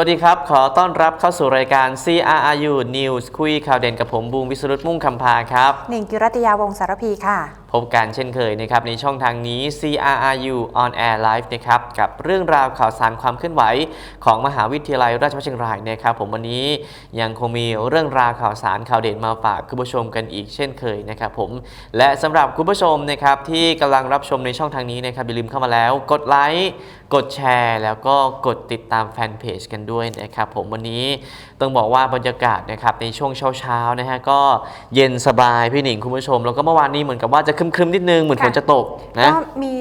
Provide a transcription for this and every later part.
วัสดีครับ ขอต้อนรับเข้าสู่รายการ CRRU News คุยข่าวเด่นกับผมบูมวิสรุตมุ่งคำพาครับ หนิงกิรติยาวงสารพีค่ะ บกันเช่นเคยนะครับในช่องทางนี้ CRRU on air live นะครับกับเรื่องราวข่าวสารความเคลื่อนไหว ของมหาวิทยาลัยราชภัฏเชียงรายนะครับ ผมวันนี้ยังคงมีเรื่องราวข่าวสารข่าวเด่นมาฝากคุณผู้ชมกันอีกเช่นเคยนะครับผมและสำหรับคุณผู้ชมนะครับที่กำลังรับชมในช่องทางนี้นะครับอย่าลืมเข้ามาแล้ว กดไลค์กดแชร์ แล้วก็กดติดตามแฟนเพจกันด้วยนะครับผมวันนี้ต้องบอกว่าบรรยากาศนะครับในช่วงเช้าๆนะฮะก็เย็นสบายพี่หนิงคุณผู้ชม แล้วก็เมื่อวานนี้เหมือนกับว่าจะครึมๆนิดนึงเหมือนฝนค่ะจะตกนะก็มี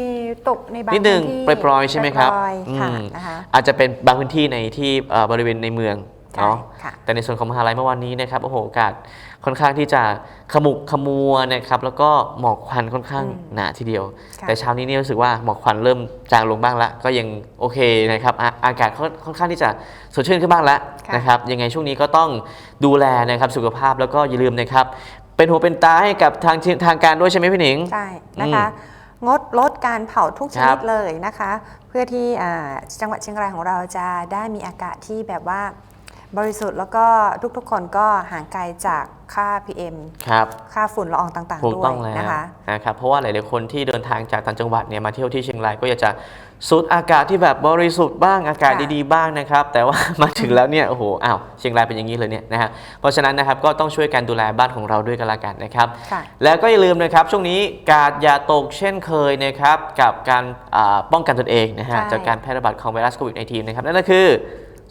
ตกในบางนิดนึงพื้ปล่อยๆใช่ไหมครับปล่อยๆค่ะอืมนะคะอาจจะเป็นบางพื้นที่ในที่เอ่อบริเวณในเมืองใช่เนาะค่ะแต่ในส่วนของมหาลัยเมื่อวานนี้นะครับโอ้โหอากาศ ค่อนข้างที่จะขมุกขมัวนะครับแล้วก็หมอกควันค่อนข้างอืมหนาทีเดียวค่ะแต่เช้านี้เนี่ยรู้สึกว่าหมอกควันเริ่มจางลงบ้างละก็ยังโอเคนะครับอาอากาศค่อนค่อนข้างที่จะสดชื่นขึ้นบ้างแล้วค่ะนะครับยังไงช่วงนี้ก็ต้องดูแลนะครับสุขภาพแล้วก็อย่าลืมนะครับเป็นหัวเป็นตาให้กับทางทางการด้วยใช่ไหมพี่หนิงใช่นะคะงดลดการเผาทุกชครันิบดเลยนะคะ เพื่อที่อ่าจังหวัดเชียงรายของเราจะได้มีอากาศที่แบบว่า บริสุทธิ์แล้วก็ทุกๆคนก็ห่างไกลจากค่า PM ครับค่าฝุ่นละอองต่างถูๆกด้วต้ยองแล้วนะคะ นะครับเพราะว่าหลายๆคนที่เดินทางจากต่างจังหวัดเนี่ยมาเที่ยวที่เชียงรายก็อยากจะสูดอากาศที่แบบบริสุทธิ์บ้างอากาศค่ะ ดีๆบ้างนะครับ แต่ว่า มาถึงแล้วเนี่ยโอ้โหอ้าวเชียงรายเป็นอย่างนี้เลยเนี่ยนะฮะเพราะฉะนั้นนะครับก็ต้องช่วยกันดูแลบ้านของเราด้วยกันละกันนะครับ ค่ะ แล้วก็อย่าลืมนะครับช่วงนี้กาดอย่าตกเช่นเคยนะครับกับการอ่าป้องกันตนเองนะฮะใช่ จากการแพร่ระบาดของไวรัสโควิด -19 นะครับนั่นก็คือ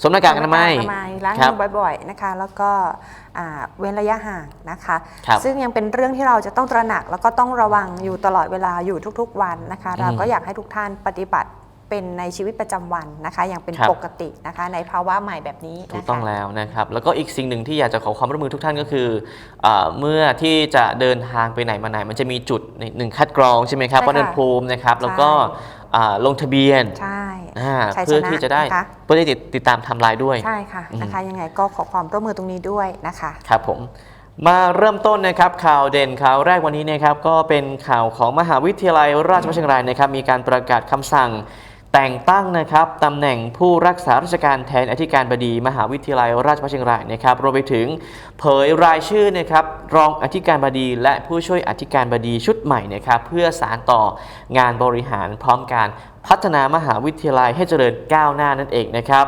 สวมหน้ากากอนามัยอนามัยล้างครัมือบ่อยๆนะคะ แล้วก็อ่าเว้นระยะห่างนะคะ ครับซึ่งยังเป็นเรื่องที่เราจะต้องตระหนัก แล้วก็ต้องระวังอยู่ตลอดเวลาอยู่ทุกๆวันนะคะ อืมเราก็อยากให้ทุกท่านปฏิบัติเป็นในชีวิตประจำวันนะคะ อย่างเป็นครับ ปกตินะคะ ในภาวะใหม่แบบนี้ถูกนะคะต้องแล้วนะครับแล้วก็อีกสิ่งหนึ่งที่อยากจะขอความร่วมมือทุกท่านก็คืออาเมื่อที่จะเดินทางไปไหนมาไหน มันจะมีจุดหนึ่งคัดกรองใช่ไหมครับใช่ค่ะวัดเดินภูมินะครับ แล้วก็ใช่อ่าลงทะเบียนใช่อ่า ชัยชนะเพื่อที่จะได้นะคะเพื่อที่จะติดตามไทำลายด้วย ใช่ค่ะอืม นะคะ ยังไงก็ขอความร่วมมือตรงนี้ด้วยนะคะ ครับผมมาเริ่มต้นนะครับข่าวเด่นข่าวแรกวันนี้นะครับก็เป็นข่าวของมหาวิทยาลัยราชภัฏเชียงรายนะครับมีการประกาศคำสั่ง แต่งตั้งนะครับตำแหน่งผู้รักษาราชการแทนอธิการบดี มหาวิทยาลัยราชภัฏเชียงรายนะครับรวมไปถึงเผยรายชื่อนะครับรองอธิการบดีและผู้ช่วยอธิการบดีชุดใหม่นะครับเพื่อสารต่องานบริหารพร้อมการ พัฒนามหาวิทยาลัยให้เจริญก้าวหน้านั่นเองนะครับ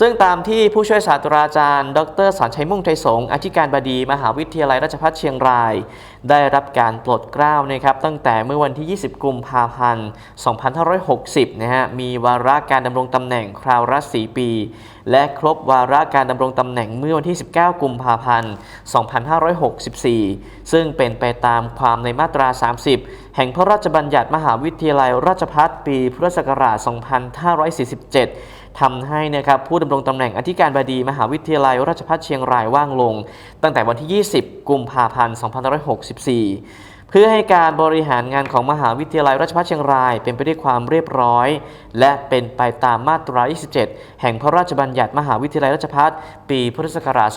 ซึ่งตามที่ผู้ช่วยศาสตราจารย์ ดรสอนชัยมุ่งไทยสงอธิการบดีมหาวิทยาลัยราชภัฏเชียงราย ได้รับการปลดเกล้านะครับตั้งแต่เมื่อวันที่ 20 กุมภาพันธ์ 2560 นะฮะมีวาระการดำรงตำแหน่งคราวละ4ปี และครบวาระการดำรงตำแหน่งเมื่อวันที่ 19 กุมภาพันธ์ 2564 ซึ่งเป็นไปตามความในมาตรา 30 แห่งพระราชบัญญัติมหาวิทยาลัยราชภัฏปีพุทธศักราช 2547 ทำให้นะครับผู้ดำรงตำแหน่งอธิการบดีมหาวิทยาลัยราชภัฏเชียงรายว่างลง ตั้งแต่วันที่ 20 กุมภาพันธ์ 2564 เพื่อให้การบริหารงานของมหาวิทยาลัยราชภัฏเชียงราย เป็นไปด้วยความเรียบร้อย และเป็นไปตามมาตรา 27 แห่งพระราชบัญญัติมหาวิทยาลัยราชภัฏปีพุทธศักราช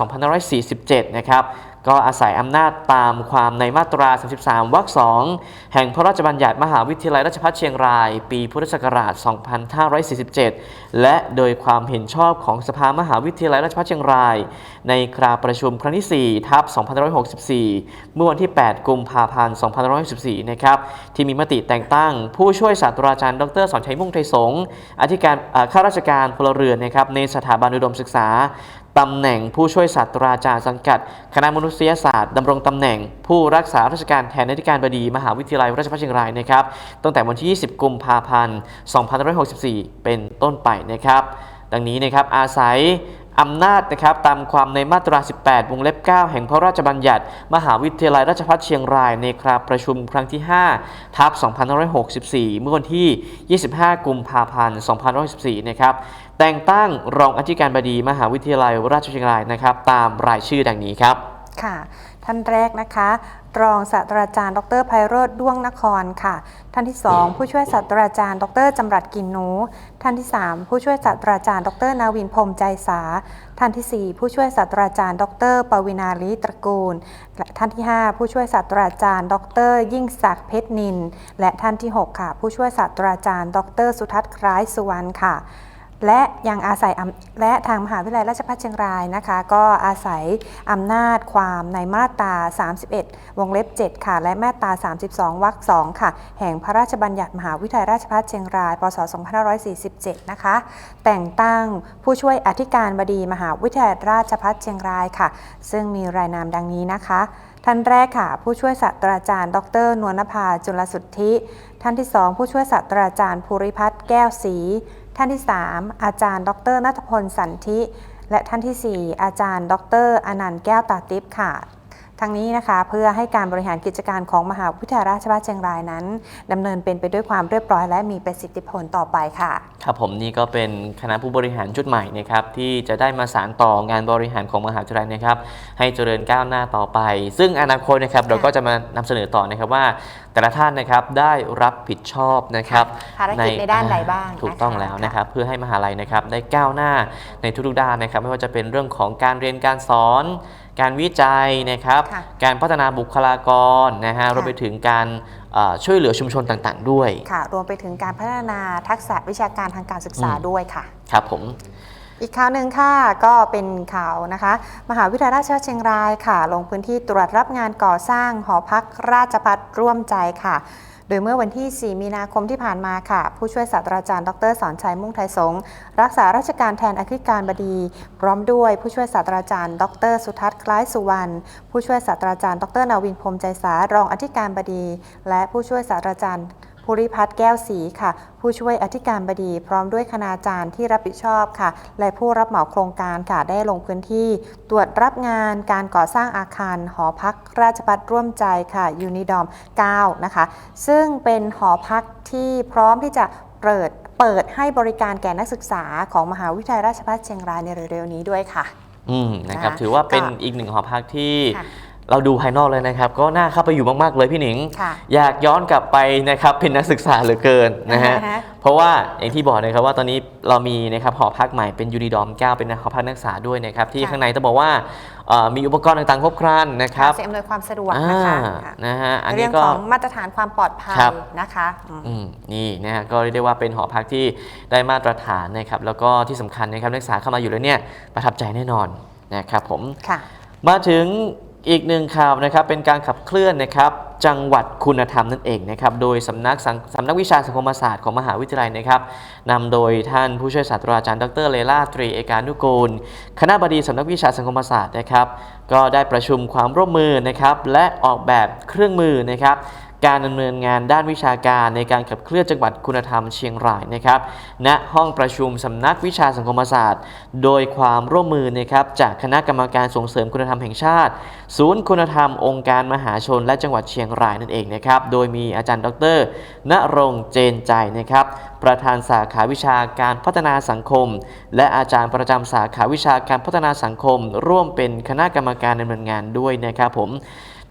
2547 นะครับ ก็อาศัยอำนาจตามความในมาตรา 33 วรรค 2 แห่งพระราชบัญญัติมหาวิทยาลัยราชภัฏเชียงราย ปีพุทธศักราช 2547 และโดยความเห็นชอบของสภามหาวิทยาลัยราชภัฏเชียงราย ในคราประชุมครั้งที่4ทับ2564 เมื่อวันที่ 8 กุมภาพันธ์ 2564 นะครับ ที่มีมติแต่งตั้ง ผู้ช่วยศาสตราจารย์ ดรสอนชัยมุ่งไทยสงฆ์อธิการข้าราชการพลเรือนนะครับในสถาบันอุดมศึกษา ตำแหน่งผู้ช่วยศาสตราจารย์สังกัด คณะมนุษยศาสตร์ดำรงตำแหน่ง ผู้รักษาราชการแทนอธิการบดี มหาวิทยาลัยราชภัฏเชียงรายนะครับตั้งแต่วันที่ 20 กุมภาพันธ์ 2564 เป็นต้นไปนะครับ ดังนี้นะครับอาศัยอำนาจนะครับตามความในมาตรา 18 วงเล็บ 9 แห่งพระราชบัญญัติ มหาวิทยาลัยราชภัฏเชียงรายในคราประชุมครั้งที่ 5 ทับ2564 เมื่อวันที่ 25 กุมภาพันธ์ 2564 นะครับ แต่งตั้งรองอธิการบดีมหาวิทยาลัยราชเชียงรายนะครับ ตามรายชื่อดังนี้ครับ ค่ะ ท่านแรกนะคะ รองศาสตราจารย์ ดรไพโรธด้วงนครค่ะ ท่านที่ 2 ผู้ช่วยศาสตราจารย์ ดรจำรัดกินหนู ท่านที่ 3 ผู้ช่วยศาสตราจารย์ ดรนาวินพรมใจสา ท่านทีสี่ 4 ผู้ช่วยศาสตราจารย์ ดรปวินาลีตระกูล และท่านที่ 5 ผู้ช่วยศาสตราจารย์ ดร ยิ่งศักดิ์เพชรนิน และท่านที่ 6 ค่ะ ผู้ช่วยศาสตราจารย์ ดร สุทัศน์คล้ายสุวรรณค่ะ และยังอาศัยและทางมหาวิทยาลัยราชภัฏเชียงรายนะคะ ก็อาศัยอำนาจความในมาตรา 31 วงเล็บ 7 ค่ะ และมาตรา 32 วรรค 2 ค่ะ แห่งพระราชบัญญัติมหาวิทยาลัยราชภัฏเชียงราย พศ 2547 นะคะ แต่งตั้งผู้ช่วยอธิการบดีมหาวิทยาลัยราชภัฏเชียงรายค่ะ ซึ่งมีรายนามดังนี้นะคะท่านแรกค่ะ ผู้ช่วยศาสตราจารย์ ดร นวลนภาจุลสุทธิ ท่านที่2ผู้ช่วยศาสตราจารย์ภูริพัฒน์แก้วศรี ท่านที่ 3 อาจารย์ ดรนัทพลสันธิและท่านทีสี่ 4 อาจารย์ ดรอนันต์แก้วตาติบค่ะทั้งนี้นะคะเพื่อให้การบริหารกิจการของมหาวิทยาลัยราชภัฏเชียงรายนั้นดำเนินเป็นไปด้วยความเรียบร้อยและมีประสิทธิผลต่อไปค่ะ ครับผมนี่ก็เป็นคณะผู้บริหารชุดใหม่นะครับที่จะได้มาสานต่องานบริหารของมหาวิทยาลัยนะครับให้เจริญก้าวหน้าต่อไป ซึ่งอนาคตนะครับเราก็จะมานำเสนอต่อนะครับว่า แต่ละท่านนะครับได้รับผิดชอบนะครับภารกิจในด้านใดบ้างถูกต้องนะคะแล้วนะครับ เพื่อให้มหาลัยนะครับได้ก้าวหน้าในทุกๆด้านนะครับ ไม่ว่าจะเป็นเรื่องของการเรียนการสอน การวิจัยนะครับค่ะการพัฒนาบุคลากรนะฮะรวมไปถึงการเอ่อช่วยเหลือชุมชนต่างๆ ด้วยค่ะ รวมไปถึงการพัฒนาทักษะวิชาการทางการศึกษาอืมด้วยค่ะ ครับผม อีกข่าวหนึ่งค่ะก็เป็นข่าวนะคะ มหาวิทยาลัยราชเชียงรายค่ะ ลงพื้นที่ตรวจรับงานก่อสร้างหอพักราชพัฒร่วมใจค่ะ โดยเมื่อวันที่ 4 มีนาคมที่ผ่านมาค่ะ ผู้ช่วยศาสตราจารย์ ดรสอนชัยมุ่งไทยสง์รักษาราชการแทนอธิการบดี พร้อมด้วยผู้ช่วยศาสตราจารย์ ดร สุทัศน์คล้ายสุวรรณผู้ช่วยศาสตราจารย์ ดรนาวินพรมใจสารองอธิการบดี และผู้ช่วยศาสตราจารย์ ภูริพัฒน์แก้วศรีค่ะ ผู้ช่วยอธิการบดี พร้อมด้วยคณาจารย์ที่รับผิดชอบค่ะ และผู้รับเหมาโครงการค่ะได้ลงพื้นที่ ตรวจรับงานการก่อสร้างอาคาร หอพักราชพัฒร่วมใจค่ะยูนิดอม 9 นะคะ ซึ่งเป็นหอพักที่พร้อมที่จะเปิดเปิดให้บริการแก่นักศึกษาของมหาวิทยาลัยราชภัฏเชียงรายในเร็วๆนี้ด้วยค่ะ อืมนะครับนะคะถือว่าเป็นก็อีกหนึ่งหอพักที่ค่ะ เราดูภายนอกเลยนะครับ ก็น่าเข้าไปอยู่มาก ๆ เลยพี่หนิง ค่ะอยากย้อนกลับไปนะครับเป็นนักศึกษาเหลือเกินนะฮะอ่าฮะ เพราะว่าอย่างที่บอกนะครับว่าตอนนี้เรามีนะครับหอพักใหม่เป็นยูนิดอม9เป็นหอพักนักศึกษาด้วยนะครับที่ค่ะข้างในต้องบอกว่าเอ่อมีอุปกรณ์ต่างๆครบครันนะครับสิ่งอำนวยความสะดวกอ่านะคะค่ะนะฮะอันเรื่นี้องก็ ของมาตรฐานความปลอดภัยครับ นะคะอืม อืมนี่นะฮะก็เรียกได้ว่าเป็นหอพักที่ได้มาตรฐานนะครับแล้วก็ที่สำคัญนะครับนักศึกษาเข้ามาอยู่แล้วเนี่ยประทับใจแน่นอนนะครับผม ค่ะ มาถึง อีกหนึ่งข่าวนะครับเป็นการขับเคลื่อนนะครับจังหวัดคุณธรรมนั่นเองนะครับโดยสำนักสังสำนักวิชาสังคมศาสตร์ของมหาวิทยาลัยนะครับนำโดยท่านผู้ช่วยศาสตราจารย์ดรเลล่าตรีเอกานุกูล คณะบดีสำนักวิชาสังคมศาสตร์นะครับ ก็ได้ประชุมความร่วมมือนะครับและออกแบบเครื่องมือนะครับ การดำเนินงานด้านวิชาการในการขับเคลื่อนจังหวัดคุณธรรมเชียงรายนะครับณห้องประชุมสำนักวิชาสังคมศาสตร์ โดยความร่วมมือนะครับจากคณะกรรมการส่งเสริมคุณธรรมแห่งชาติ ศูนย์คุณธรรมองค์การมหาชนและจังหวัดเชียงรายนั่นเองนะครับโดยมีอาจารย์ดรณรงค์เจนใจนะครับประธานสาขาวิชาการพัฒนาสังคม และอาจารย์ประจำสาขาวิชาการพัฒนาสังคม ร่วมเป็นคณะกรรมการดำเนินงานด้วยนะครับผม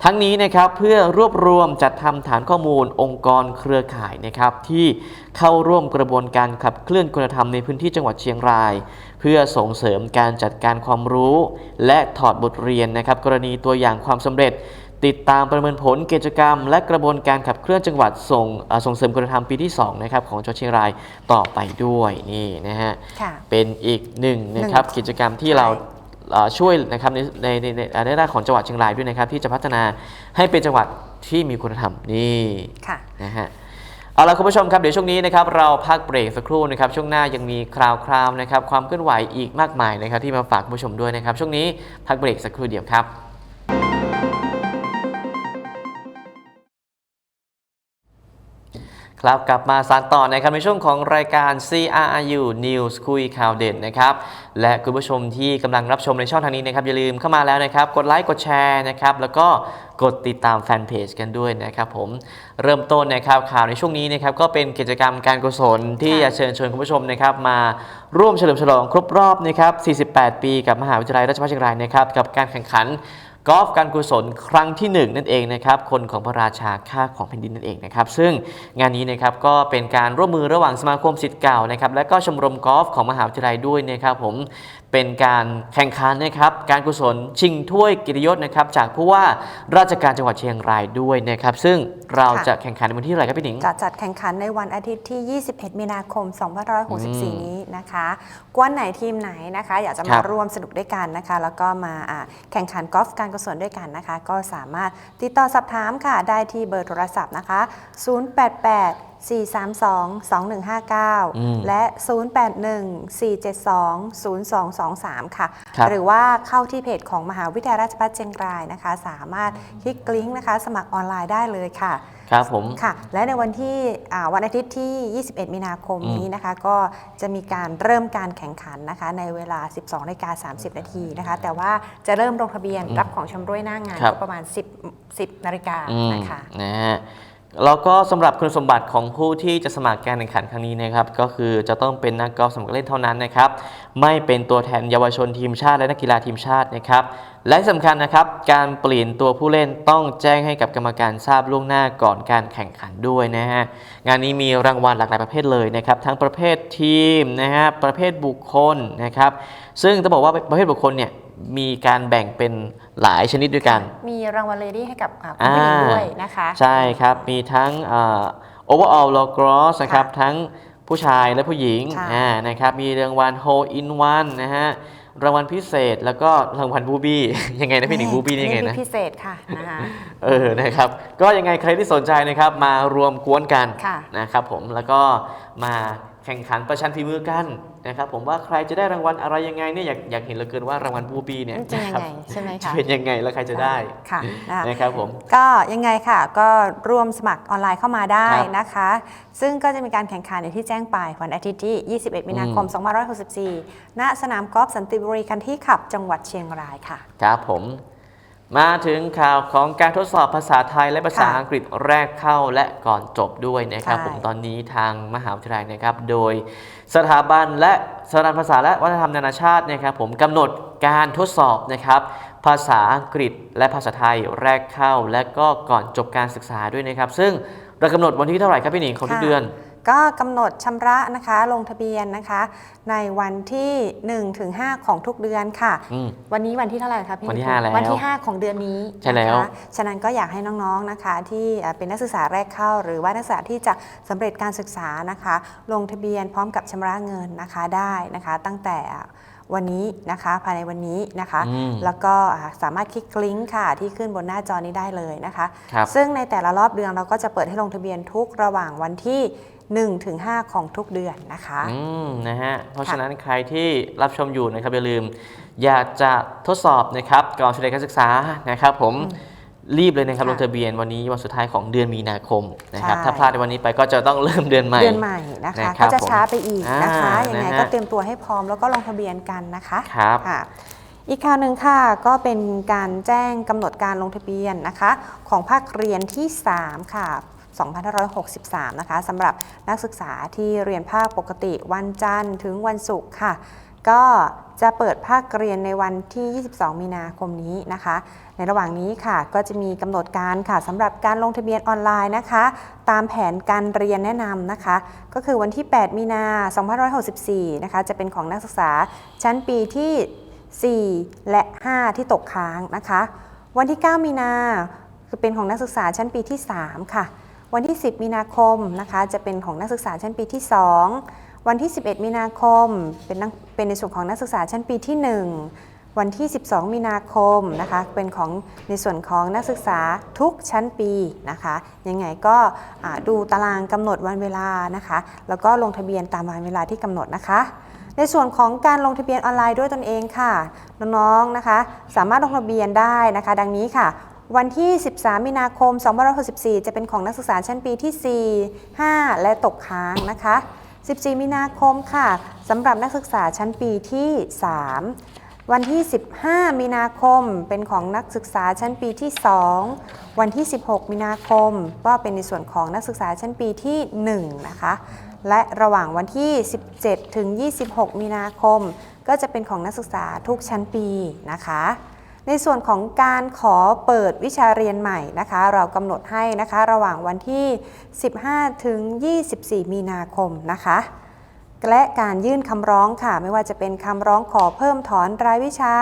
ทั้งนี้นะครับเพื่อรวบรวมจัดทำฐานข้อมูลองค์กรเครือข่ายนะครับที่เข้าร่วมกระบวนการขับเคลื่อนคุณธรรมในพื้นที่จังหวัดเชียงราย เพื่อส่งเสริมการจัดการความรู้ และถอดบทเรียนนะครับกรณีตัวอย่างความสำเร็จ ติดตามประเมินผลกิจกรรม และกระบวนการขับเคลื่อนจังหวัดส่งเอ่อส่งเสริมคุณธรรมปีที่2นะครับของจังหวัดเชียงรายต่อไปด้วยนี่นะฮะค่ะเป็นอีกหนึ่งนะครับหนึ่งกิจกรรมที่ใช่เราเอ่อ ช่วยนะครับในในในในด้านของจังหวัดเชียงรายด้วยนะครับ ที่จะพัฒนาให้เป็นจังหวัดที่มีคุณธรรมนี่ค่ะนะฮะเอาละคุณผู้ชมครับเดี๋ยวช่วงนี้นะครับเราพักเบรกสักครู่นะครับช่วงหน้ายังมีคราวคราวนะครับความเคลื่อนไหวอีกมากมายนะครับที่มาฝากคุณผู้ชมด้วยนะครับช่วงนี้พักเบรกสักครู่เดียวครับ ครับกลับมาสานต่อนะครับในช่วงของรายการ CRU News คุยข่าวเด่นนะครับและคุณผู้ชมที่กำลังรับชมในช่องทางนี้นะครับอย่าลืมเข้ามาแล้วนะครับ กดไลค์กดแชร์นะครับแล้วก็กดติดตามแฟนเพจกันด้วยนะครับผมเริ่มต้นนะครับข่าวในช่วงนี้นะครับก็เป็นกิจกรรมการกุศลที่ค่ะจะเชิญชวนคุณผู้ชมนะครับมาร่วมเฉลิมฉลองครบรอบนะครับ48 ปีกับมหาวิทยาลัยราชภัฏเชียงรายนะครับกับการแข่งขัน กอล์ฟการกุศลครั้งที่ 1 นั่นเองนะครับคนของพระราชาค่าของแผ่นดินนั่นเองนะครับซึ่งงานนี้นะครับก็เป็นการร่วมมือระหว่างสมาคมสิทธิ์เก่านะครับและก็ชมรมกอล์ฟของมหาวิทยาลัยด้วยนะครับผมเป็นการแข่งขันนะครับการกุศลชิงถ้วยเกิตยศนะครับจากผู้ว่าราชการจังหวัดเชียงรายด้วยนะครับซึ่งเราค่ะจะแข่งขันในวันที่เท่าไหร่ครับพี่หนิง จะจัดแข่งขันในวันอาทิตย์ที่ 21 มีนาคมอืม2564 นี้นะคะกวนไหนทีมไหนนะคะ อยากจะครัมาบ ร่วมสนุกด้วยกันนะคะ แล้วก็มาอ่าแข่งขันกอล์ฟการกุศลด้วยกันนะคะ ก็สามารถติดต่อสอบถามค่ะได้ที่เบอร์โทรศัพท์นะคะ 088 432อืม2159 และ 081 472 0223 ค่ะครับหรือว่าเข้าที่เพจของมหาวิทยาลัยราชภัฏเชียงรายนะคะ สามารถคลิกลิงก์นะคะ สมัครออนไลน์ได้เลยค่ะ ครับผม ค่ะ และในวันที่อ่าวันอาทิตย์ที่ 21 มีนาคมอืมนี้นะคะ ก็จะมีการเริ่มการแข่งขันนะคะ ในเวลา 12นาฬิกา30 นาทีนะคะ แต่ว่าจะเริ่มลงทะเบียนรับของชำร่วยหน้างานครับก็ประมาณ 10 10นาฬิกาอืมนะคะนะฮะ แล้วก็สำหรับคุณสมบัติของผู้ที่จะสมัครการแข่งขันครั้งนี้นะครับ ก็คือจะต้องเป็นนักกอล์ฟสมัครเล่นเท่านั้นนะครับ ไม่เป็นตัวแทนเยาวชนทีมชาติและนักกีฬาทีมชาตินะครับ และที่สำคัญนะครับ การเปลี่ยนตัวผู้เล่นต้องแจ้งให้กับกรรมการทราบล่วงหน้าก่อนการแข่งขันด้วยนะฮะงานนี้มีรางวัลหลากหลายประเภทเลยนะครับ ทั้งประเภททีมนะฮะประเภทบุคคลนะครับ ซึ่งจะบอกว่าประเภทบุคคลเนี่ย มีการแบ่งเป็นหลายชนิดด้วยกัน มีรางวัลเลดี้ให้กับอ่าคุณผู้หญิงอ่าด้วยนะคะ ใช่ครับ มีทั้งเอ่อ overall lacrosse นะครับค่ะทั้งผู้ชายและผู้หญิงค่ะอ่านะครับ มีรางวัล hole in one นะฮะ รางวัลพิเศษแล้วก็รางวัลบูบี้ ยังไงนะพี่หนิงบูบี้นี่ยังไงนะ พิเศษค่ะนะคะ เออ นะครับ ก็ยังไงใครที่สนใจนะครับมารวมกวนกันค่ะ นะครับผม แล้วก็มา แข่งขันประชันฝีมือกันนะครับผมว่าใครจะได้รางวัลอะไรยังไงเนี่ยอยากอยากเห็นเหลือเกินว่ารางวัลบูบี้เนี่ยจะยังนะครับไงใช่ไหมจะคะเป็นยังไงแล้วใครจะได้ค่ะนะคะนะครับผมก็ยังไงค่ะก็ร่วมสมัครออนไลน์เข้ามาได้ครับนะคะ ซึ่งก็จะมีการแข่งขันอย่างที่แจ้งไปวันอาทิตย์ที่ 21 มีนาคม 2564 ณ สนามกอล์ฟสันติบุรีคันที่ขับจังหวัดเชียงรายค่ะครับผม มาถึงข่าวของการทดสอบภาษาไทยและภาษาค่ะอังกฤษแรกเข้าและก่อนจบด้วยนะครับใช่ผมตอนนี้ทางมหาวิทยาลัยนะครับ โดยสถาบันและสถาบันภาษาและวัฒนธรรมนานาชาตินะครับ ผมกำหนดการทดสอบนะครับ ภาษาอังกฤษและภาษาไทยแรกเข้า และก็ก่อนจบการศึกษาด้วยนะครับ ซึ่งเรากำหนดวันที่เท่าไหร่ครับพี่หนิงของทุกค่ะเดือน ก็กำหนดชำระนะคะลงทะเบียนนะคะ ในวันที่1ถึง5ของทุกเดือนค่ะ อืม วันนี้วันที่เท่าไหร่คะพี่วันที่นิพนธ์ห้าแล้ววันที่ 5 ของเดือนนี้ใช่แล้ว นะคะฉะนั้นก็อยากให้น้องๆนะคะ ที่เอ่อเป็นนักศึกษาแรกเข้า หรือว่านักศึกษาที่จะสำเร็จการศึกษานะคะ ลงทะเบียนพร้อมกับชำระเงินนะคะได้นะคะ ตั้งแต่วันนี้นะคะภายในวันนี้นะคะ อืมแล้วก็อ่าสามารถคลิกลิงก์ค่ะที่ขึ้นบนหน้าจอนี้ได้เลยนะคะ ครับ ซึ่งในแต่ละรอบเดือนเราก็จะเปิดให้ลงทะเบียนทุกระหว่างวันที่ 1ถึง5ของทุกเดือนนะคะอืมนะฮะเพราะค่ะฉะนั้นใครที่รับชมอยู่นะครับอย่าลืม อยากจะทดสอบนะครับก่อนสำเร็จการศึกษานะครับผมรีบเลยนะครับค่ะลงทะเบียนวันนี้วันสุดท้ายของเดือนมีนาคมนะครับใช่ถ้าพลาดในวันนี้ไปก็จะต้องเริ่มเดือนใหม่เดือนใหม่นะคะนะครับก็จะช้าไปอีกนะคะผมยังไงอ่านะฮะก็เตรียมตัวให้พร้อมแล้วก็ลงทะเบียนกันนะคะครับค่ะอีกข่าวหนึ่งค่ะก็เป็นการแจ้งกำหนดการลงทะเบียนนะคะ ของภาคเรียนที่ 3 ค่ะ 2563 นะคะสำหรับนักศึกษาที่เรียนภาคปกติวันจันทร์ถึงวันศุกร์ค่ะ ก็จะเปิดภาคเรียนในวันที่ 22 มีนาคมนี้นะคะ ในระหว่างนี้ค่ะ ก็จะมีกำหนดการค่ะสำหรับการลงทะเบียนออนไลน์นะคะ ตามแผนการเรียนแนะนำนะคะ ก็คือวันที่ 8 มีนา 2564 นะคะ จะเป็นของนักศึกษาชั้นปีที่ 4 และ 5 ที่ตกค้างนะคะ วันที่ 9 มีนาคือเป็นของนักศึกษาชั้นปีที่ 3 ค่ะ วันที่ 10 มีนาคมนะคะจะเป็นของนักศึกษาชั้นปีที่ 2 วันที่ 11 มีนาคมเป็นนักเป็นในส่วนของนักศึกษาชั้นปีที่ 1 วันที่ 12 มีนาคมนะคะเป็นของในส่วนของนักศึกษาทุกชั้นปีนะคะยังไงก็ดูตารางกำหนดวันเวลานะคะแล้วก็ลงทะเบียนตามวันเวลาที่กำหนดนะคะในส่วนของการลงทะเบียนออนไลน์ด้วยตนเองค่ะ น้องๆนะคะ สามารถลงทะเบียนได้นะคะ ดังนี้ค่ะ วันที่ 13 มีนาคม 2564 จะเป็นของนักศึกษาชั้นปีที่ 4 5 และตกค้างนะคะ 14 มีนาคมค่ะสำหรับนักศึกษาชั้นปีที่ 3 วันที่ 15 มีนาคมเป็นของนักศึกษาชั้นปีที่ 2 วันที่ 16 มีนาคม ก็เป็นในส่วนของนักศึกษาชั้นปีที่ 1 นะคะ และระหว่างวันที่ 17 ถึง 26 มีนาคม ก็จะเป็นของนักศึกษาทุกชั้นปีนะคะ ในส่วนของการขอเปิดวิชาเรียนใหม่นะคะ เรากำหนดให้นะคะระหว่างวันที่ 15 ถึง 24 มีนาคมนะคะและการยื่นคำร้องค่ะ ไม่ว่าจะเป็นคำร้องขอเพิ่มถอนรายวิชา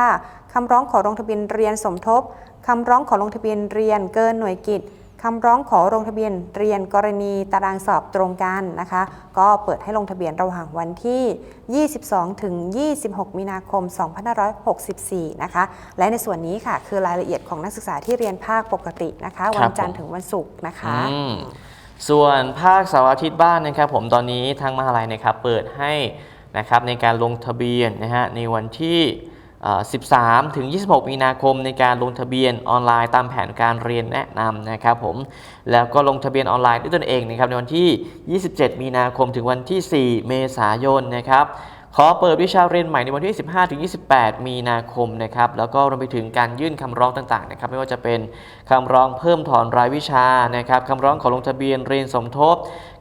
คำร้องขอลงทะเบียนเรียนสมทบคำร้องขอลงทะเบียนเรียนเกินหน่วยกิจ คำร้องขอลงทะเบียนเรียนกรณีตารางสอบตรงกันนะคะ ก็เปิดให้ลงทะเบียนระหว่างวันที่ 22 ถึง 26 มีนาคม 2564 นะคะ และในส่วนนี้ค่ะ คือรายละเอียดของนักศึกษาที่เรียนภาคปกตินะคะ วันจันทร์ถึงวันศุกร์นะคะอืมส่วนภาคเสาร์อาทิตย์บ้านนะครับผมตอนนี้ทางมหาลัยนะครับเปิดให้นะครับในการลงทะเบียนนะฮะในวันที่เอ่อ 13 ถึง 26 มีนาคมในการลงทะเบียนออนไลน์ตามแผนการเรียนแนะนำนะครับผม แล้วก็ลงทะเบียนออนไลน์ด้วยตนเองนะครับในวันที่ 27 มีนาคมถึงวันที่ 4 เมษายนนะครับ ขอเปิดวิชาเรียนใหม่ในวันที่ 15 ถึง 28 มีนาคมนะครับ แล้วก็รวมไปถึงการยื่นคำร้องต่างๆนะครับ ไม่ว่าจะเป็นคำร้องเพิ่มถอนรายวิชานะครับคำร้องขอลงทะเบียนเรียนสมทบ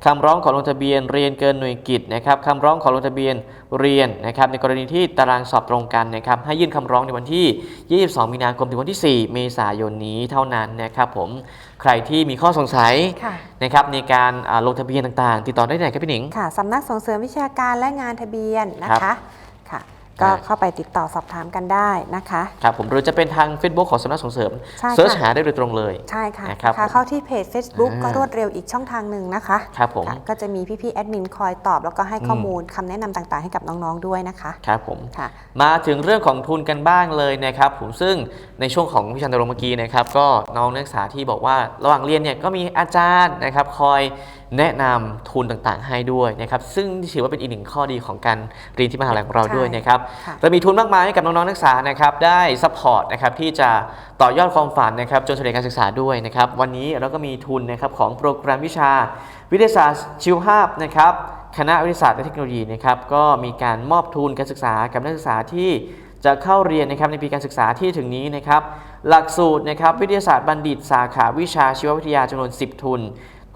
คำร้องขอลงทะเบียนเรียนเกินหน่วยกิจนะครับคำร้องขอลงทะเบียนเรียนนะครับในกรณีที่ตารางสอบตรงกันนะครับให้ยื่นคำร้องในวันที่ 22 มีนาคมถึงวันที่ 4 เมษายนนี้เท่านั้นนะครับผมใครที่มีข้อสงสัยค่ะนะครับในการอ่าลงทะเบียนต่างๆ ติดต่อได้ที่ไหนครับพี่หนิงค่ะสำนักส่งเสริมวิชาการและงานทะเบียนนะครัคะบค่ะ ก็ได้เข้าไปติดต่อสอบถามกันได้นะคะครับผมหรือจะเป็นทาง Facebook ของสำนักส่งเสริมใช่ค่ะเซิร์ชหาได้โดยตรงเลยใช่ค่ะนะครับค่ะเข้าที่เพจ Facebook อ่าก็รวดเร็วอีกช่องทางหนึ่งนะคะครับผมค่ะก็จะมีพี่ๆแอดมินคอยตอบแล้วก็ให้ข้ออมมูลคำแนะนำต่างๆ ให้กับน้องๆด้วยนะคะครับผมค่ะมาถึงเรื่องของทุนกันบ้างเลยนะครับผมซึ่งในช่วงของวิชาตรงเมื่อกี้นะครับก็น้องนักศึกษาที่บอกว่าระหว่างเรียนเนี่ยก็มีอาจารย์นะครับคอย แนะนำทุนต่างๆ ให้ด้วยนะครับซึ่งถือว่าเป็นอีกหนึ่งข้อดีของการเรียนที่มหาลัยของเราใช่ด้วยนะครับค่ะ เรามีทุนมากมายให้กับน้องๆนักศึกษานะครับได้ซัพพอร์ตนะครับที่จะต่อยอดความฝันนะครับจนสำเร็จการศึกษาด้วยนะครับวันนี้เราก็มีทุนนะครับของโปรแกรมวิชา วิทยาศาสตร์ชีวภาพนะครับคณะวิทยาศาสตร์และเทคโนโลยีนะครับก็มีการมอบทุนการศึกษากับนักศึกษาที่จะเข้าเรียนนะครับในปีการศึกษาที่ถึงนี้นะครับหลักสูตรนะครับวิทยาศาสตร์บัณฑิตสาขาวิชาชีววิทยาจำนวน 10 ทุน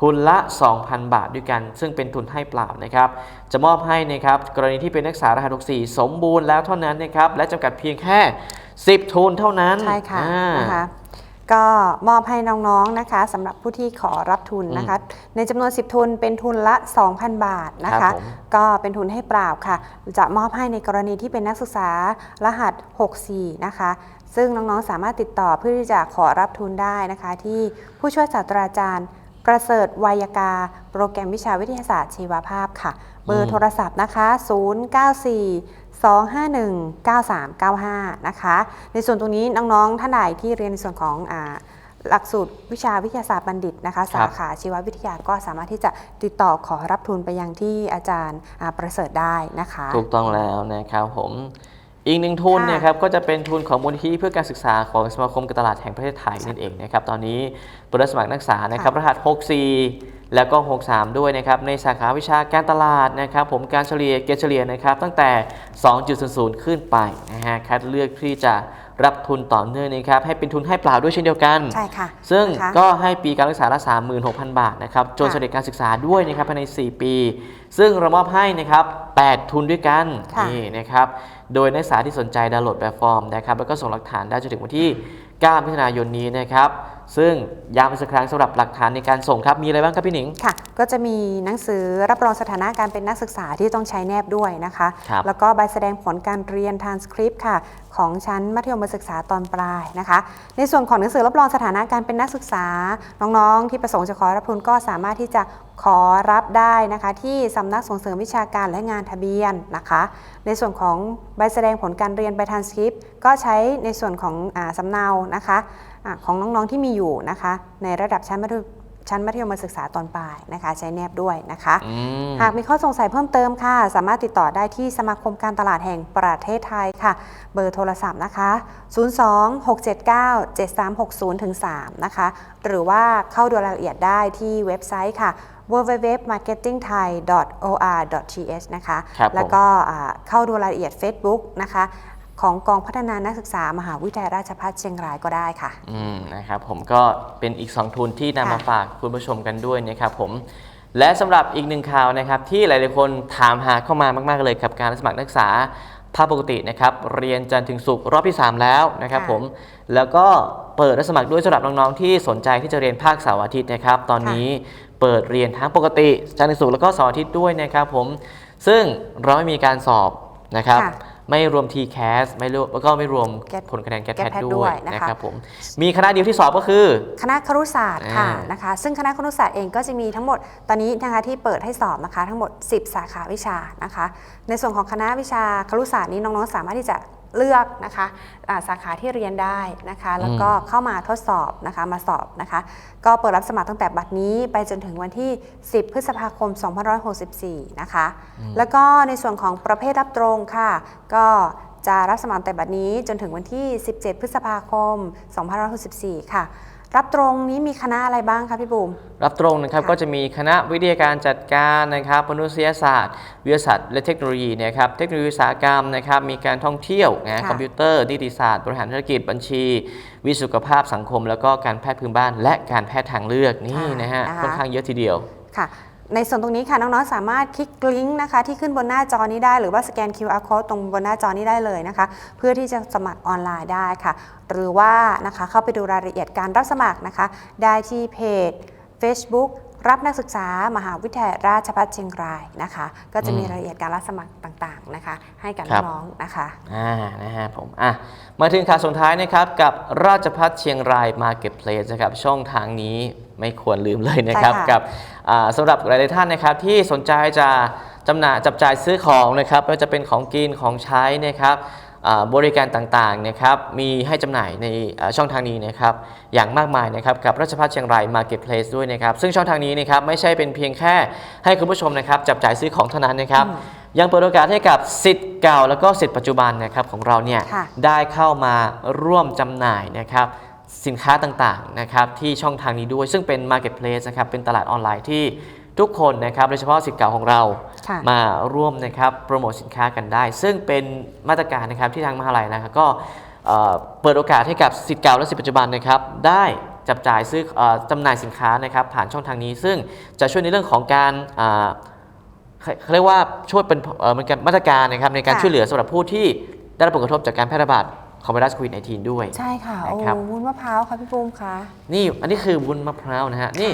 ทุนละ 2,000 บาทด้วยกัน ซึ่งเป็นทุนให้เปล่านะครับ จะมอบให้นะครับกรณีที่เป็นนักศึกษารหัส64 สมบูรณ์แล้วเท่านั้นนะครับ และจำกัดเพียงแค่ 10 ทุนเท่านั้นใช่ค่ะอ่านะคะก็มอบให้น้องๆนะคะสำหรับผู้ที่ขอรับทุนนะคะ ในจำนวน 10 ทุนเป็นทุนละ 2,000 บาทนะครัคะบผมก็เป็นทุนให้เปล่าค่ะ จะมอบให้ในกรณีที่เป็นนักศึกษารหัส 64 นะคะ ซึ่งน้องๆสามารถติดต่อเพื่อที่จะขอรับทุนได้นะคะ ที่ผู้ช่วยศาสตราจารย์ ประเสริฐไวยากา โปรแกรมวิชาวิทยาศาสตร์ชีวภาพค่ะ เบอร์โทรศัพท์นะคะ 094 251 9395 นะคะ ในส่วนตรงนี้น้องๆท่านใดที่เรียนในส่วนของอาหลักสูตรวิชาวิทยาศาสตร์บัณฑิตนะคะครัสาบขาชีววิทยาก็สามารถที่จะติดต่อขอรับทุนไปยังที่อาจารย์อ่าประเสริฐได้นะคะ ถูกต้องแล้วนะครับผมอีกหนึ่งทุนค่ะนะครับก็จะเป็นทุนของมูลนิธิเพื่อการศึกษาของสมาคมการตลาดแห่งประเทศไทยนั่นเองนะครับตอนนี้ เปิดรับสมัครนักศึกษานะครับรหัส 64 แล้วก็ 63 ด้วยนะครับในสาขาวิชาการตลาดนะครับผมการเฉลี่ยเกรดเฉลี่ยนะครับตั้งแต่ 2.00 ขึ้นไปนะฮะคัดเลือกที่จะรับทุนต่อเนื่องนะครับให้เป็นทุนให้เปล่าด้วยเช่นเดียวกัน ใช่ค่ะ ซึ่งนะคะก็ให้ปีการศึกษาละ36,000บาทนะครับจนค่ะสำเร็จการศึกษาด้วยนะครับภายใน 4 ปี ซึ่งเรามอบให้นะครับ8ทุนด้วยกันค่ะนี่นะครับโดยนักศึกษาที่สนใจดาวน์โหลดแบบฟอร์มนะครับแล้วก็ส่งหลักฐานได้จนถึงวันที่ 9 มิถุนายนนี้นะครับซึ่งย้ำอีกสักครั้งสำหรับหลักฐานในการส่งครับ มีอะไรบ้างครับพี่หนิง ค่ะ ก็จะมีหนังสือรับรองสถานะการเป็นนักศึกษาที่ต้องใช้แนบด้วยนะคะ ครับแล้วก็ใบแสดงผลการเรียนทานสคริปต์ค่ะ ของชั้นมัธยมศึกษาตอนปลายนะคะ ในส่วนของหนังสือรับรองสถานะการเป็นนักศึกษา น้องๆ ที่ประสงค์จะขอรับทุนก็สามารถที่จะขอรับได้นะคะ ที่สำนักส่งเสริมวิชาการและงานทะเบียนนะคะ ในส่วนของใบแสดงผลการเรียนใบทานสคริปต์ก็ใช้ในส่วนของอาสำเนานะคะอา ของน้องๆที่มีอยู่นะคะ ในระดับชั้นมัธยมชั้นมัธยมศึกษาตอนปลายนะคะ ใช้แนบด้วยนะคะอืมหากมีข้อสงสัยเพิ่มเติมค่ะ สามารถติดต่อได้ที่สมาคมการตลาดแห่งประเทศไทยค่ะ เบอร์โทรศัพท์นะคะ 02-679-7360-3นะคะ หรือว่าเข้าดูรายละเอียดได้ที่เว็บไซต์ค่ะ www.marketingthai.or.th นะคะครับผมแล้วก็อ่าเข้าดูรายละเอียด Facebook นะคะ ของกองพัฒนานักศึกษามหาวิทยาลัยราชภัฏเชียงรายก็ได้ค่ะ อืมนะครับผมก็เป็นอีก 2 ทุนที่นำมาค่ะฝากคุณผู้ชมกันด้วยนะครับผมและสำหรับอีกหนึ่งข่าวนะครับที่หลายๆคนถามหาเข้ามามาก ๆเลยกับการสมัครนักศึกษาภาคปกตินะครับเรียนจันทร์ถึงศุกร์รอบที่ 3 แล้วนะครับค่ะผมแล้วก็เปิดรับสมัครด้วยสำหรับน้องๆที่สนใจที่จะเรียนภาคเสาร์อาทิตย์นะครับตอนนี้เปิดเรียนทั้งปกติจันทร์ถึงศุกร์แล้วก็เสาร์อาทิตย์ด้วยนะครับผมซึ่งเราไม่มีการสอบนะครับ ค่ะ ไม่รวม TCAS ไม่รวมแล้วก็ไม่รวม Get- ผลคะแนน GAT Get PAT Pat ด้ด้ววยยนะคะนะครับผมมีคณะเดียวที่สอบก็คือ คณะครุศาสตร์ค่ะอ่าน นะคะ ซึ่งคณะครุศาสตร์เองก็จะมีทั้งหมดตอนนี้นะคะที่เปิดให้สอบนะคะ ทั้งหมด 10 สาขาวิชานะคะ ในส่วนของคณะวิชาครุศาสตร์นี้น้องๆ สามารถที่จะ เลือกนะคะอ่าสาขาที่เรียนได้นะคะ แล้วก็เข้ามาทดสอบนะคะมาสอบนะคะ ก็เปิดรับสมัครตั้งแต่บัดนี้ไปจนถึงวันที่ 10 พฤษภาคม 2564 นะคะ แล้วก็ในส่วนของประเภทรับตรงค่ะ ก็จะรับสมัครแต่บัดนี้จนถึงวันที่ 17 พฤษภาคม 2564 ค่ะ รับตรงนี้มีคณะอะไรบ้างคะพี่บูมรับตรงนะครับค่ะก็จะมีคณะวิทยาการจัดการนะครับมนุษยศาสตร์ วิทยาศาสตร์และเทคโนโลยีนะครับเทคโนโลยีอุตสาหกรรมนะครับมีการท่องเที่ยวนะค่ะคอมพิวเตอร์นิติศาสตร์บริหารธุรกิจบัญชี วิสุขภาพสังคม แล้วก็การแพทย์พื้นบ้าน และการแพทย์ทางเลือกนี่นะฮะค่อนข้างเยอะทีเดียวค่ะ ในส่วนตรงนี้ค่ะน้องๆสามารถคลิกลิงก์นะคะที่ขึ้นบนหน้าจอนี้ได้หรือว่าสแกน QR code ตรงบนหน้าจอนี้ได้เลยนะคะ เพื่อที่จะสมัครออนไลน์ได้ค่ะ หรือว่านะคะเข้าไปดูรายละเอียดการรับสมัครนะคะ ได้ที่เพจ Facebook รับนักศึกษา มหาวิทยาลัยราชภัฏเชียงรายนะคะ ก็จะมีอืมรายละเอียดการรับสมัครต่าง ๆนะคะ ให้กับครับ น้องๆนะคะ อ่านะฮะผมอะมาถึงข่าวส่งท้ายนะครับกับราชพัฒเชียงราย Marketplace นะครับช่องทางนี้ไม่ควรลืมเลยนะครับใช่ค่ะ กับอ่าสำหรับหลายๆท่านนะครับที่สนใจจะจำหน่ายจับจ่ายซื้อของนะครับไม่ว่าจะเป็นของกินของใช้นะครับอ่าบริการต่างๆนะครับมีให้จำหน่ายในอ่าช่องทางนี้นะครับอย่างมากมายนะครับกับราชพัฒเชียงราย Marketplace ด้วยนะครับซึ่งช่องทางนี้นะครับไม่ใช่เป็นเพียงแค่ให้คุณผู้ชมนะครับจับจ่ายซื้อของเท่านั้นนะครับ ยังเปิดโอกาสให้กับสิทธิ์เก่าแล้วก็สิทธิ์ปัจจุบันนะครับของเราเนี่ยค่ะได้เข้ามาร่วมจำหน่ายนะครับสินค้าต่างๆนะครับที่ช่องทางนี้ด้วยซึ่งเป็น Marketplace นะครับเป็นตลาดออนไลน์ที่ทุกคนนะครับโดยเฉพาะสิทธิ์เก่าของเราค่ะมาร่วมนะครับโปรโมทสินค้ากันได้ ซึ่งเป็นมาตรการนะครับที่ทางมหาลัยนะครับก็เอ่อเปิดโอกาสให้กับสิทธิ์เก่าและสิทธิ์ปัจจุบันนะครับได้จับจ่ายซื้อเออจำหน่ายสินค้านะครับผ่านช่องทางนี้ ซึ่งจะช่วยในเรื่องของการอ่า เขาเขาเรียกว่าช่วยเป็นเอ่อมันการมาตรการนะครับในการค่ะช่วยเหลือสำหรับผู้ที่ได้รับผลกระทบจากการแพร่ระบาดของไวรัสโควิด -19 ด้วย ใช่ค่ะ โอ้นะครับวุ้นมะพร้าวค่ะพี่บูมคะนี่อันนี้คือวุ้นมะพร้าวนะฮะนี่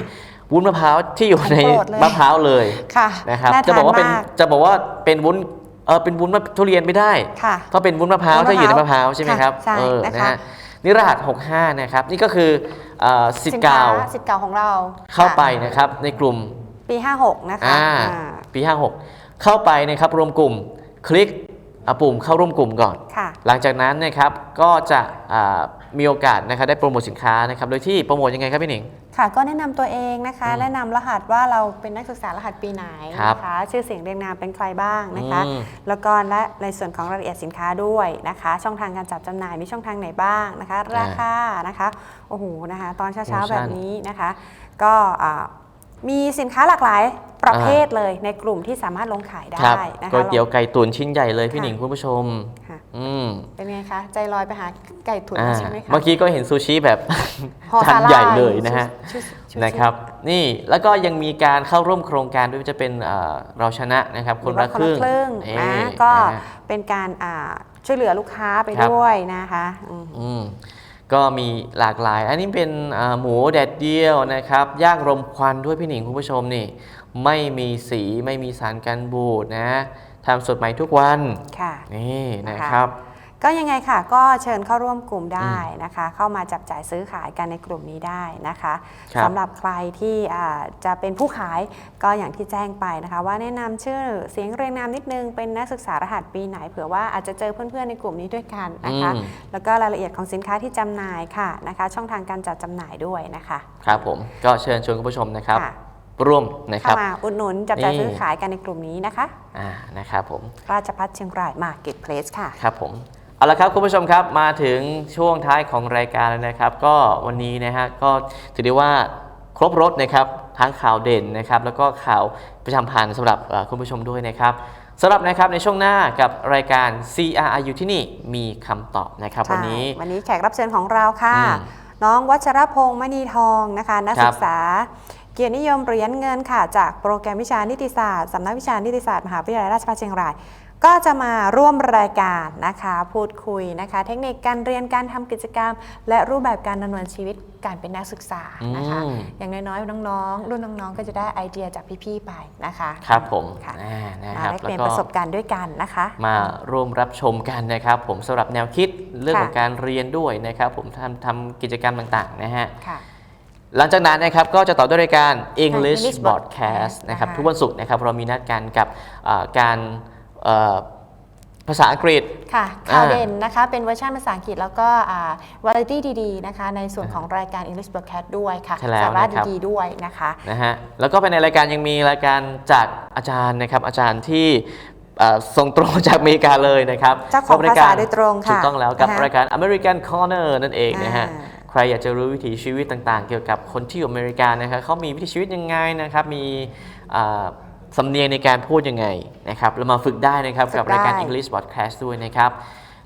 วุ้นมะพร้าวที่อยู่ในของโปรดเลยมะพร้าวเลยค่ะนะครับน่าจะทาบอกนว่าเป็นมากจะบอกว่าเป็นวุ้นเออเป็นวุ้นมะทุเรียนไม่ได้ค่ะเพราะเป็นวุ้นมะพร้าววุ้นมะถ้าอยู่ในพมะพร้าวร้าวใช่ไหมค่ะครับใช่เออนะคะนะฮะนี่รหัส 65 นะครับ นี่ก็คือเอ่อสิทธิ์เก่าสิทธิ์เก่าของเราเข้าไปค่ะนะครับในกลุ่ม ปี 56 นะคะอ่าอ่าปี 56 เข้าไปนะครับรวมกลุ่มคลิกอะปุ่มเข้าร่วมกลุ่มก่อน ค่ะ หลังจากนั้นนะครับก็จะอ่ามีโอกาสนะครับได้โปรโมทสินค้านะครับโดยที่โปรโมทยังไงครับพี่หนิง ค่ะก็แนะนำตัวเองนะคะแนะนำรหัสว่าเราเป็นนักศึกษารหัสปีไหนครับนะคะ ชื่อเสียงเรียงนามเป็นใครบ้างนะคะ อืม แล้วก็และในส่วนของรายละเอียดสินค้าด้วยนะคะ ช่องทางการจัดจำหน่ายมีช่องทางไหนบ้างนะคะ ราคานะคะโอ้โหนะคะ ตอนเช้าๆแบบนี้นะคะ ก็อ่า มีสินค้าหลากหลายประเภทเลยในกลุ่มที่สามารถลงขายได้ครับนะคะก๋วยเตี๋ยวไก่ตุ๋นชิ้นใหญ่เลยพี่ค่ะหนิงคุณผู้ชมค่ะอืมเป็นไงคะ ใจลอยไปหาไก่ตุ๋นอ่าใช่ไหมคะ เมื่อกี้ก็เห็นซูชิแบบห่อจาสานหร่ายใหญ่เลยนะฮะชุดชุดนะครับ นี่แล้วก็ยังมีการเข้าร่วมโครงการด้วยจะเป็นเอ่อเราชนะนะครับ คนละครึ่งนละครึ่งเอ๊นะะก็นะฮะเป็นการอ่าช่วยเหลือลูกค้าไปครับด้วยนะคะอืมอืม ก็มีหลากหลาย อันนี้เป็นอ่าหมูแดดเดียวนะครับย่างรมควันด้วยพี่หนิงคุณผู้ชมนี่ ไม่มีสีไม่มีสารกันบูดนะทำสดใหม่ทุกวัน ค่ะ นี่นะนะคะครับ ก็ยังไงค่ะก็เชิญเข้าร่วมกลุ่มได้นะคะ เข้ามาจับจ่ายซื้อขายกันในกลุ่มนี้ได้นะคะครับ สำหรับใครที่อ่าจะเป็นผู้ขายก็อย่างที่แจ้งไปนะคะ ว่าแนะนำชื่อเสียงเรียงนามนิดนึงเป็นนักศึกษารหัสปีไหนเผื่อว่าอาจจะเจอเพื่อนๆในกลุ่มนี้ด้วยกันนะคะ อืม แล้วก็รายละเอียดของสินค้าที่จำหน่ายค่ะนะคะ ช่องทางการจัดจำหน่ายด้วยนะคะครับผมก็เชิญชวนคุณผู้ชมนะครับ ค่ะร่วมนะคเข้ารับ มาอุดหนุนจับจ่ายนี่ ซื้อขายกันในกลุ่มนี้นะคะ อ่านะครับผม ราชพัฒเชียงรายมาร์เก็ตเพลสค่ะ ครับผม เอาละครับคุณผู้ชมครับมาถึงช่วงท้ายของรายการแล้วนะครับ ก็วันนี้นะฮะก็ถือได้ว่าครบรถนะครับทั้งข่าวเด่นนะครับแล้วก็ข่าวประจำพันธ์สำหรับเอ่อคุณผู้ชมด้วยนะครับสำหรับนะครับในช่วงหน้ากับรายการ CRIU ที่นี่มีคำตอบนะครับ วันนี้ใช่วันนี้แขกรับเชิญของเราค่ะอืมน้องวัชรพงษ์มณีทองนะคะนักครับศึกษา เกียรตินิยมเหรียญเงินค่ะ จากโปรแกรมวิชานิติศาสตร์สำนักวิชานิติศาสตร์มหาวิทยาลัยราชภัฏเชียงราย ก็จะมาร่วมรายการนะคะ พูดคุยนะคะ เทคนิคการเรียนการทำกิจกรรม และรูปแบบการดำเนินชีวิตการเป็นนักศึกษานะคะ อืม อย่างน้อยๆน้องๆรุ่นน้องๆ ก็จะได้ไอเดียจากพี่ๆไปนะคะครับผมค่ะอ่านะมาครับแลกเปลี่ยนแล้วปก็ระสบการณ์ด้วยกันนะคะ มาร่วมรับชมกันนะครับ ผมสำหรับแนวคิดเรื่องค่ะ ของการเรียนด้วยนะครับ ผมทำทำกิจกรรมต่างๆนะฮะค่ะ หลังจากนั้นนะครับก็จะต่อด้วยรายการ English English Broadcast Broadcast นะครับ นะคะ ทุกวันศุกร์นะครับเรามีนัดกันกับอ่าการเอ่อ ภาษาอังกฤษ ค่ะอ่าข่าวเด่นนะคะ เป็นเวอร์ชันภาษาอังกฤษแล้วก็วาไรตี้ดีๆนะคะ ในส่วนของรายการ English Broadcast ด้วยค่ะใช่แล้วสาระนะครับดีๆด้วยนะคะนะฮะแล้วก็ภายในรายการยังมีรายการจากอาจารย์นะครับ อาจารย์ที่เอ่อส่งตรงจากอเมริกาเลยนะครับเจ้าของกับรายกภาษาโดยตรงค่ะถูกต้องแล้วกับนะคะรายการ American Corner นั่นเองนะฮะอ่าใครอยากจะรู้วิถีชีวิตต่างๆ เกี่ยวกับคนที่อยู่อเมริกานะครับเขามีวิถีชีวิตยังไงนะครับมีอ่า สำเนียงในการพูดยังไงนะครับเรามาฝึกได้นะครับฝึกกับรายการได้ English Podcast ด้วยนะครับ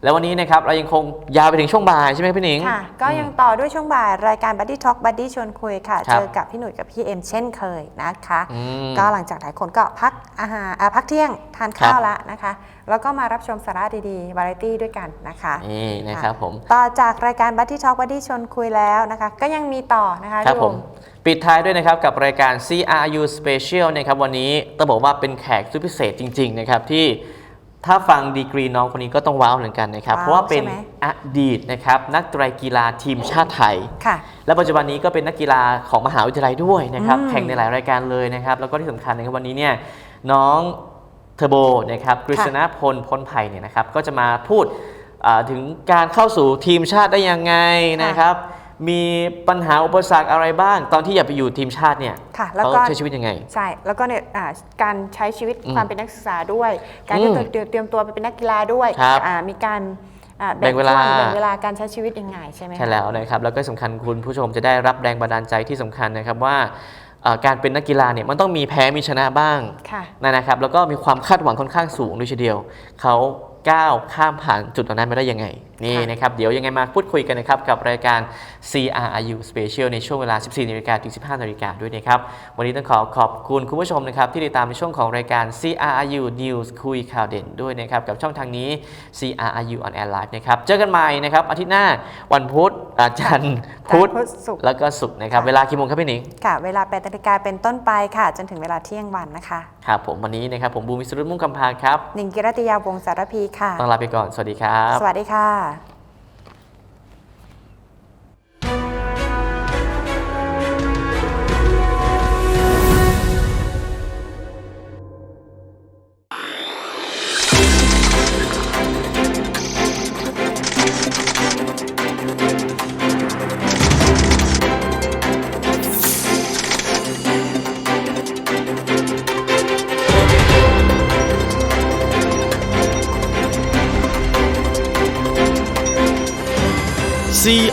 แล้ววันนี้นะครับเรายังคงยาวไปถึงช่วงบ่ายใช่ไหมพี่หนิงค่ะก็ยังต่อด้วยช่วงบ่ายรายการ Buddy Talk Buddy ชวนคุยค่ะครับเจอกับพี่หนุ่ยกับพี่เอ็มเช่นเคยนะคะอืมก็หลังจากหลายคนก็พักอาหารอ่าพักเที่ยงทานข้าวแล้วนะคะ แล้วก็มารับชมสาระดีๆวาไรตี้ด้วยกันนะคะนี่นะครับผมต่อจากรายการ Buddy Talk Buddy ชวนคุยแล้วนะคะ ก็ยังมีต่อนะคะครับพี่ผโอมม ปิดท้ายด้วยนะครับกับรายการ CRU Special นะครับวันนี้ต้องบอกว่าเป็นแขกสุดพิเศษจริงๆนะครับที่ถ้าฟังดีกรีน้องคนนี้ก็ต้องว้าวเหมือนกันนะครับ ว้าวเพราะว่าเป็นใช่ไหม อดีตนะครับนักไตรกีฬาทีมชาติไทย ค่ะ และปัจจุบันนี้ก็เป็นนักกีฬาของมหาวิทยาลัยด้วยนะครับ อืมแข่งในหลายรายการเลยนะครับ แล้วก็ที่สำคัญนะครับวันนี้เนี่ยน้องเทอร์โบนะครับกฤษณพลพ้นภัยเนี่ยนะครับก็จะมาพูดอ่าถึงการเข้าสู่ทีมชาติได้ยังไงนะครับ มีปัญหาอุปสรรคอะไรบ้าง ตอนที่อยากไปอยู่ทีมชาติเนี่ยค่ะแล้วเขาก็ใช้ชีวิตยังไง ใช่ แล้วก็เนี่ยอ่าการใช้ชีวิตอืมความเป็นนักศึกษาด้วย การอืที่มเตรียมเตรียมตัวไปเป็นนักกีฬาด้วยครับอ่ามีการอ่าแบ่งเวลา ช่แบ่งเวลาการใช้ชีวิตยังไงใช่ไหมคะ ใช่แล้วนะครับแล้วก็สำคัญคุณผู้ชมจะได้รับแรงบันดาลใจที่สำคัญนะครับว่าเอ่อการเป็นนักกีฬาเนี่ยมันต้องมีแพ้มีชนะบ้างค่ะ นะครับแล้วก็มีความคาดหวังค่อนข้างสูงด้วยทีเดียวเขา ก้าวข้ามผ่านจุดตรงนั้นมาได้ยังไงนี่ค่ะนะครับเดี๋ยวยังไงมาพูดคุยกันนะครับกับรายการ CRIU Special ในช่วงเวลา 14นาฬิกาถึง 15นาฬิกาด้วยนะครับวันนี้ต้องขอขอบคุณคุณผู้ชมนะครับที่ติดตามในช่วงของรายการ CRIU News คุยข่าวเด่นด้วยนะครับกับช่องทางนี้ CRIU on air live นะครับเจอกันใหม่นะครับอาทิตย์หน้าวันพุธอาจันทร์พุธจันทร์พุธศุกร์แล้วก็ศุกร์นะครับค่ะเวลากี่โมงครับพี่หนิงค่ะเวลา8นาฬิกาเป็นต้นไปค่ะ จนถึงเวลาเที่ยงวันนะคะครับผมวันนี้นะครับผมบูมิสรุตมุ่งกำพาครับหนิงกิรติยาวงศ์สารพีค่ะ ต้องลาไปก่อน สวัสดีครับ สวัสดีค่ะ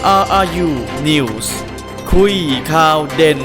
CRRU News คุยข่าวเด่น